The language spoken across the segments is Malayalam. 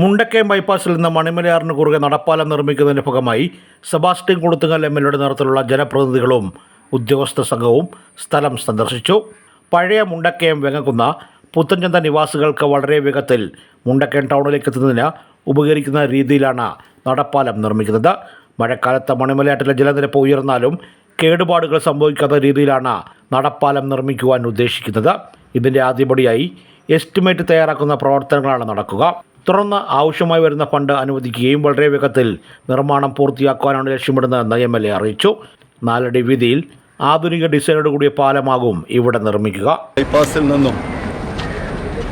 മുണ്ടക്കയം ബൈപ്പാസിൽ നിന്ന് മണിമലയാറിന് കുറുകെ നടപ്പാലം നിർമ്മിക്കുന്നതിന്റെ ഭാഗമായി സെബാസ്റ്റ്യൻ കുളുത്തുങ്ങൽ എം എൽ എയുടെ നേതൃത്വത്തിലുള്ള ജനപ്രതിനിധികളും ഉദ്യോഗസ്ഥ സംഘവും സ്ഥലം സന്ദർശിച്ചു. പഴയ മുണ്ടക്കയം വെങ്ങക്കുന്ന പുത്തൻചന്ത നിവാസികൾക്ക് വളരെ വേഗത്തിൽ മുണ്ടക്കയം ടൗണിലേക്ക് എത്തുന്നതിന് ഉപകരിക്കുന്ന രീതിയിലാണ് നടപ്പാലം നിർമ്മിക്കുന്നത്. മഴക്കാലത്ത് മണിമലയാറ്റിലെ ജലനിരപ്പ് ഉയർന്നാലും കേടുപാടുകൾ സംഭവിക്കാത്ത രീതിയിലാണ് നടപ്പാലം നിർമ്മിക്കുവാൻ ഉദ്ദേശിക്കുന്നത്. ഇതിന്റെ ആദ്യപടിയായി എസ്റ്റിമേറ്റ് തയ്യാറാക്കുന്ന പ്രവർത്തനങ്ങളാണ് നടക്കുക. തുടർന്ന് ആവശ്യമായി വരുന്ന ഫണ്ട് അനുവദിക്കുകയും വളരെ വേഗത്തിൽ നിർമ്മാണം പൂർത്തിയാക്കുവാനാണ് ലക്ഷ്യമിടുന്നതെന്ന് എം എൽ എ അറിയിച്ചു. നാലടി വീതിയിൽ ആധുനിക ഡിസൈനോട് കൂടിയ പാലമാകും ഇവിടെ നിർമ്മിക്കുക. ബൈപ്പാസിൽ നിന്നും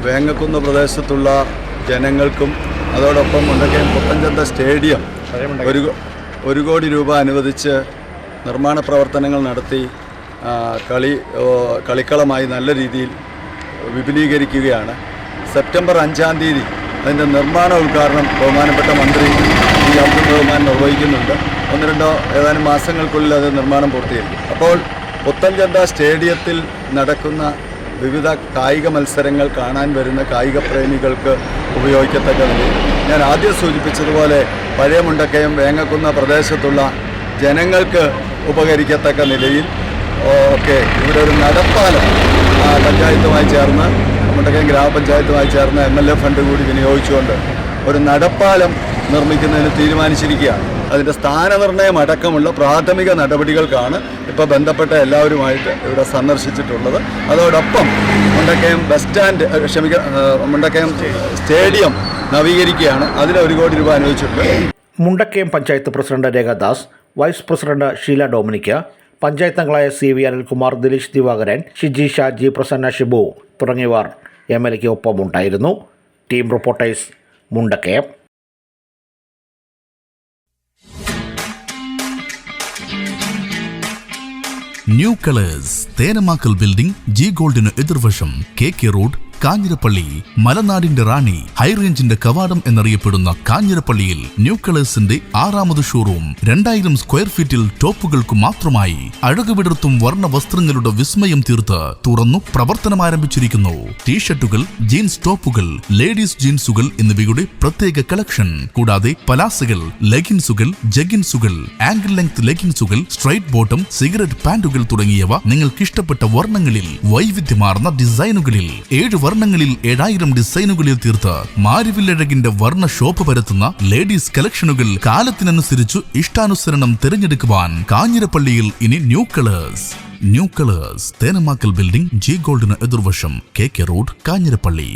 വേങ്ങക്കുന്ന് പ്രദേശത്തുള്ള ജനങ്ങൾക്കും അതോടൊപ്പം മുണ്ടക്കയം പുത്തഞ്ചന്ത സ്റ്റേഡിയം ഒരു ഒരു കോടി രൂപ അനുവദിച്ച് നിർമ്മാണ പ്രവർത്തനങ്ങൾ നടത്തി കളി കളിക്കളമായി നല്ല രീതിയിൽ വിപുലീകരിക്കുകയാണ്. സെപ്റ്റംബർ അഞ്ചാം തീയതി അതിന്റെ നിർമ്മാണ ഉദ്ഘാടനം ബഹുമാനപ്പെട്ട മന്ത്രി ഈ അബ്ദുൾ റഹ്മാൻ നിർവഹിക്കുന്നുണ്ട്. ഒന്ന് രണ്ടോ ഏതാനും മാസങ്ങൾക്കുള്ളിൽ അത് നിർമ്മാണം പൂർത്തീകരിക്കും. അപ്പോൾ പുത്തൻചന്ത സ്റ്റേഡിയത്തിൽ നടക്കുന്ന വിവിധ കായിക മത്സരങ്ങൾ കാണാൻ വരുന്ന കായിക പ്രേമികൾക്ക് ഉപയോഗിക്കത്തക്ക നിലയിൽ ഞാൻ ആദ്യം സൂചിപ്പിച്ചതുപോലെ പഴയ മുണ്ടക്കയം വേങ്ങക്കുന്ന പ്രദേശത്തുള്ള ജനങ്ങൾക്ക് ഉപകരിക്കത്തക്ക നിലയിൽ ഒക്കെ ഇവിടെ ഒരു നടപ്പാലം പഞ്ചായത്തുമായി ചേർന്ന് മുണ്ടക്കയം ഗ്രാമപഞ്ചായത്തുമായി ചേർന്ന് എം എൽ എ ഫണ്ട് കൂടി വിനിയോഗിച്ചുകൊണ്ട് ഒരു നടപ്പാലം നിർമ്മിക്കുന്നതിന് തീരുമാനിച്ചിരിക്കുകയാണ്. അതിന്റെ സ്ഥാനനിർണയം അടക്കമുള്ള പ്രാഥമിക നടപടികൾക്കാണ് ഇപ്പോൾ ബന്ധപ്പെട്ട എല്ലാവരുമായിട്ട് ഇവിടെ സന്ദർശിച്ചിട്ടുള്ളത്. അതോടൊപ്പം മുണ്ടക്കയം ബസ് സ്റ്റാൻഡ് ക്ഷമിക്ക മുണ്ടക്കയം സ്റ്റേഡിയം നവീകരിക്കുകയാണ്. അതിന് ഒരു കോടി രൂപ അനുവദിച്ചിട്ടുണ്ട്. Mundakkayam panchayat president Rekha Das vice president Sheela Dominic panchayat C V Anilkumar Dileesh Divakaran Shiji Shaji Prasanna Shibu തുടങ്ങിയവർ. എം എൽ എക്ക് ഒപ്പമുണ്ടായിരുന്നു. Team reporters Mundakkayam new colours Thenamakkal building G ഗോൾഡിന് എതിർവശം കെ കെ റോഡ് കാഞ്ഞിരപ്പള്ളി മലനാടിന്റെ റാണി ഹൈറേഞ്ചിന്റെ കവാടം എന്നറിയപ്പെടുന്ന കാഞ്ഞിരപ്പള്ളിയിൽ ന്യൂ കളേഴ്സിന്റെ ആറാമത് ഷോറൂം രണ്ടായിരം സ്ക്വയർ ഫീറ്റിൽ ടോപ്പുകൾക്ക് മാത്രമായി അഴകുവിടർത്തും വർണ വസ്ത്രങ്ങളുടെ വിസ്മയം തീർത്ത് തുറന്നു പ്രവർത്തനം ആരംഭിച്ചിരിക്കുന്നു ടീഷർട്ടുകൾ ജീൻസ് ടോപ്പുകൾ ലേഡീസ് ജീൻസുകൾ എന്നിവയുടെ പ്രത്യേക കളക്ഷൻ. കൂടാതെ പലാസകൾ ലെഗിൻസുകൾ ജഗിൻസുകൾ ആംഗിൾ ലെങ്ത് ലെഗിൻസുകൾ സ്ട്രൈറ്റ് ബോട്ടം സിഗരറ്റ് പാന്റുകൾ തുടങ്ങിയവ നിങ്ങൾക്ക് ഇഷ്ടപ്പെട്ട വർണങ്ങളിൽ വൈവിധ്യമാർന്ന ഡിസൈനുകളിൽ ഏഴ് വർണങ്ങളിൽ ഏഴായിരം ഡിസൈനുകളിൽ തീർത്ത് മാരിവില്ലഴകിന്റെ വർണ ഷോപ്പ് പരത്തുന്ന ലേഡീസ് കളക്ഷനുകൾ കാലത്തിനനുസരിച്ചു ഇഷ്ടാനുസരണം തിരഞ്ഞെടുക്കുവാൻ കാഞ്ഞിരപ്പള്ളിയിൽ ഇനി new colours. New colours Thenamakkal building G ഗോൾഡിന് എതിർവശം കെ കെ റോഡ് കാഞ്ഞിരപ്പള്ളി.